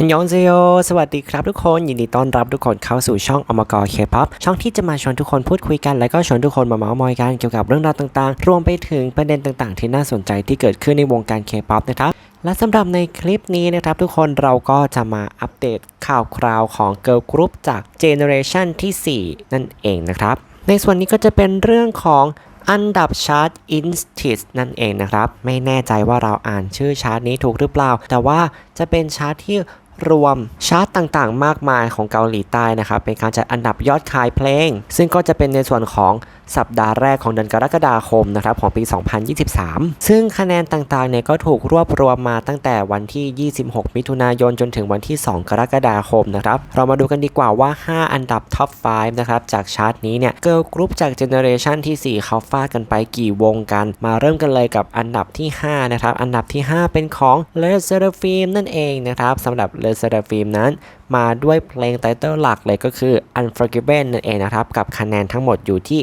ฮันยองเซโยสวัสดีครับทุกคน ยินดีต้อนรับทุกคนเข้าสู่ช่องอมกรเคป๊อปช่องที่จะมาชวนทุกคนพูดคุยกัน และก็ชวนทุกคนมาเมาส์มอยกันเกี่ยวกับเรื่องราวต่างๆ รวมไปถึงประเด็นต่างๆ ที่น่าสนใจที่เกิดขึ้นในวงการเคป๊อปนะครับและสำหรับในคลิปนี้นะครับทุกคนเราก็จะมาอัปเดตข่าวคราวของเกิร์ลกรุ๊ปจากเจเนอเรชันที่ 4 นั่นเองนะครับ ในส่วนนี้ก็จะเป็นเรื่องของอันดับชาร์ต i n s t i t นั่นเองนะครับ ไม่แน่ใจว่าเราอ่านชื่อชาร์ตนี้ถูกหรือเปล่า แต่ว่าจะเป็นชาร์ตที่ รวมชาร์ตต่างๆ มากมายของเกาหลีใต้นะครับ เป็นการจัดอันดับยอดขายเพลง ซึ่งก็จะเป็นในส่วนของสัปดาห์แรกของเดือนกรกฎาคมนะครับของปี 2023 ซึ่งคะแนนต่างๆเนี่ยก็ถูกรวบรวมมาตั้งแต่วันที่ 26 มิถุนายนจนถึงวันที่ 2 กรกฎาคมนะครับเรามาดูกันดีกว่าว่า 5 อันดับท็อป 5 นะครับ จากชาร์ตนี้เนี่ยเกิร์ลกรุ๊ปจากเจเนอเรชันที่ 4 เขาฟาดกันไปกี่วงกัน มาเริ่มกันเลยกับอันดับที่ 5 นะครับ อันดับที่ 5 เป็นของ l e s e r a f i m นั่นเองนะครับสำหรับเดินสแตฟิล์มนั้น มาด้วยเพลงไตเติลหลักเลยก็คือ Unforgiven นั่นเองนะครับ กับคะแนนทั้งหมดอยู่ที่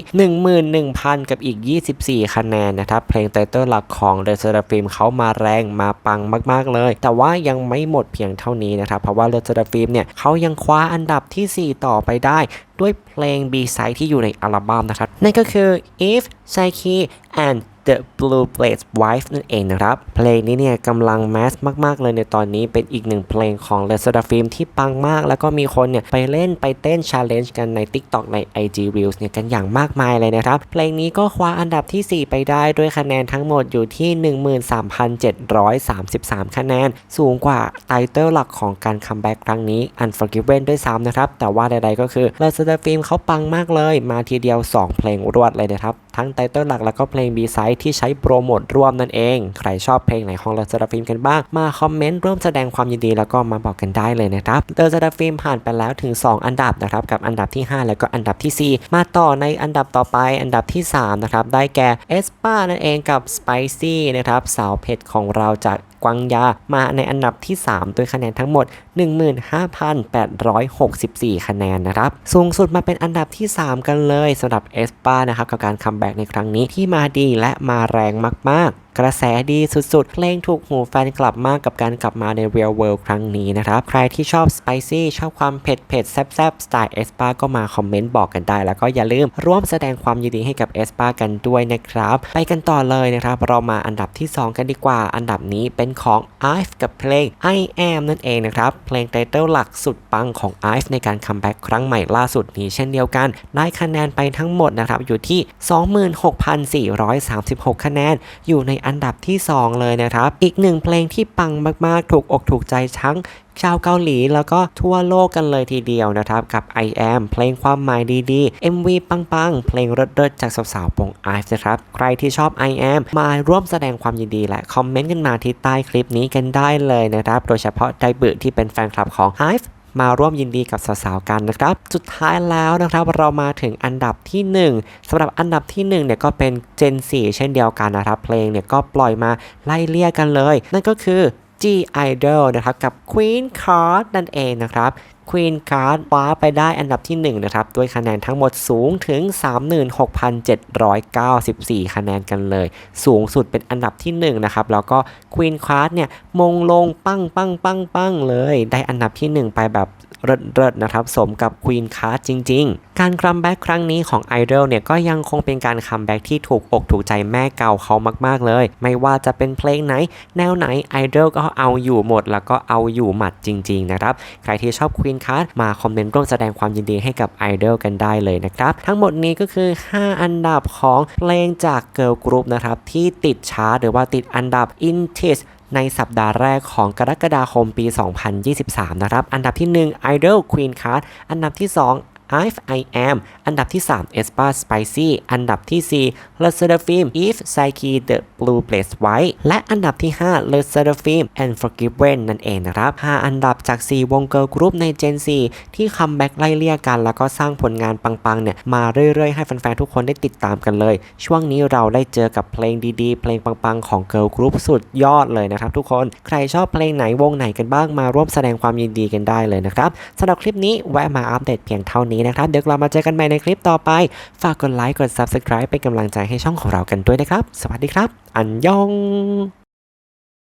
11,000 กับอีก 24 คะแนนนะครับ เพลงไตเติลหลักของ The Seraphim เขามาแรงมาปังมาก ๆ เลย แต่ว่ายังไม่หมดเพียงเท่านี้นะครับ เพราะว่า The Seraphim เนี่ยเขายังคว้าอันดับที่ 4 ต่อไปได้ด้วยเพลง B-side ที่อยู่ในอัลบั้มนะครับ นั่นก็คือ If Psyche and The Blue Blades Wife นั่นเองนะครับ เพลงนี้เนี่ยกำลังแมสมาก ๆ เลยในตอนนี้เป็นอีกหนึ่งเพลงของ l e s e r a f i m ที่ปังมาก แล้วก็มีคนเนี่ยไปเล่นไปเต้น Challenge กันใน TikTok ใน IG Reels เนี่ยกันอย่างมากมายเลยนะครับ เพลงนี้ก็คว้าอันดับที่ 4 ไปได้ด้วยคะแนนทั้งหมดอยู่ที่ 13,733 คะแนน สูงกว่าไตเติลหลักของการคัมแบ็กครั้งนี้ Unforgiven ด้วยซ้ำนะครับ แต่ว่าใดๆก็คือ l e s e r a f i m เขาปังมากเลย มาทีเดียว 2 เพลงรวดเลยนะครับ ทั้งไตเติลหลักแล้วก็เพลง B-side ที่ใช้โปรโมทร่วมนั่นเอง ใครชอบเพลงไหนของเลอร์ซาฟิล์มกันบ้าง มาคอมเมนต์ร่วมแสดงความยินดีแล้วก็มาบอกกันได้เลยนะครับเอร์ซาฟิล์มผ่านไปแล้วถึง 2 อันดับนะครับกับอันดับที่ 5 แล้วก็อันดับที่ 4 มาต่อในอันดับต่อไปอันดับที่3นะครับได้แก่เอสป้านั่นเองกับสไปซี่นะครับสาวเผ็ดของเราจากกวางยามาในอันดับที่ 3 ด้วยคะแนนทั้งหมด 15,864 คะแนนนะครับ สูงสุดมาเป็นอันดับที่ 3 กันเลยสำหรับเอสปานะครับกับการคัมแบ็กในครั้งนี้ที่มาดีและมาแรงมากๆกระแสดีสุดๆ เพลงถูกหูแฟนกลับมากกับการกลับมาใน Real World ครั้งนี้นะครับ ใครที่ชอบ Spicy ชอบความเผ็ดเผ็ดแซ่บๆ สไตล์เอสปาก็มาคอมเมนต์บอกกันได้ แล้วก็อย่าลืมร่วมแสดงความยินดีให้กับเอสปากันด้วยนะครับ ไปกันต่อเลยนะครับ เรามาอันดับที่ 2 กันดีกว่า อันดับนี้เป็นของ IVE กับเพลง I Am นั่นเองนะครับเพลงไตเติลหลักสุดปังของ IVE ในการคัมแบ็กครั้งใหม่ล่าสุดนี้เช่นเดียวกัน ได้คะแนนไปทั้งหมดนะครับอยู่ที่ 26,436 คะแนน อยู่ในอันดับที่ 2 เลยนะครับ อีกหนึ่งเพลงที่ปังมากๆ ถูกอกถูกใจทั้ง ชาวเกาหลีแล้วก็ทั่วโลกกันเลยทีเดียวนะครับ กับ I am เพลงความหมายดีๆ MV ปังๆ เพลงเลิศๆจากสาวๆปง i อ e นะครับ ใครที่ชอบ I am มาร่วมแสดงความยินดีและคอมเมนต์กันมาที่ใต้คลิปนี้กันได้เลยนะครับ โดยเฉพาะไดบึที่เป็นแฟนคลับของ IVE มาร่วมยินดีกับสาวๆกันนะครับ สุดท้ายแล้วนะครับเรามาถึงอันดับที่ 1สำหรับอันดับที่1เนี่ยก็เป็น Gen 4 เช่นเดียวกันนะครับ เพลงเนี่ยก็ปล่อยมาไล่เลี่ยกันเลย นั่นก็คือ G Idol นะครับกับ Queen Card นั่นเองนะครับ Queen Card คว้าไปได้อันดับที่ 1 นะครับ ด้วยคะแนนทั้งหมดสูงถึง 36,794 คะแนนกันเลย สูงสุดเป็นอันดับที่ 1 นะครับ แล้วก็ Queen Card เนี่ยมงลงปังปังปังปังเลย ได้อันดับที่ 1 ไปแบบ เริศๆนะครับ สมกับ Queen Card จริง ๆ การคัมแบ็กครั้งนี้ของ Idol เนี่ยก็ยังคงเป็นการคัมแบ็กที่ถูกอกถูกใจแม่เก่าเขามากๆเลย ไม่ว่าจะเป็นเพลงไหน แนวไหน Idol ก็เอาอยู่หมด แล้วก็เอาอยู่หมัดจริง ๆ นะครับ ใครที่ชอบ Queen Card มาคอมเมนต์ร่วมแสดงความยินดีให้กับ Idol กันได้เลยนะครับ ทั้งหมดนี้ก็คือ 5 อันดับของเพลงจาก Girl Group นะครับที่ติดชาร์ตหรือว่าติดอันดับ i n t i s ในสัปดาห์แรกของกรกฎาคมปี 2023 นะครับ อันดับที่ 1 Idol Queen Card อันดับที่ 2 If I Am อันดับที่ 3 Espa Spicy อันดับที่ 4 l e s e r a f i m If Psyche The Blue Blaze White และอันดับที่ 5 l e s e r a f i m and Forgiven นั่นเองนะครับ 5 อันดับจาก 4 วงเกิร์ลกรุ๊ปใน Gen 4 ที่คัมแบ็กไล่เลี่ยกัน แล้วก็สร้างผลงานปังๆ เนี่ยมาเรื่อยๆ ให้แฟนๆ ทุกคนได้ติดตามกันเลย ช่วงนี้เราได้เจอกับเพลงดีๆ เพลงปังๆ ของเกิร์ลกรุ๊ปสุดยอดเลยนะครับทุกคน ใครชอบเพลงไหนวงไหนกันบ้างมาร่วมแสดงความยินดีกันได้เลยนะครับสำหรับคลิปนี้แวะมาอัปเดตเพียงเท่านี้นะครับ เดี๋ยวเรามาเจอกันใหม่ในคลิปต่อไป ฝากกดไลค์ กด Subscribe เป็นกำลังใจให้ช่องของเรากันด้วยนะครับ สวัสดีครับ อันยอง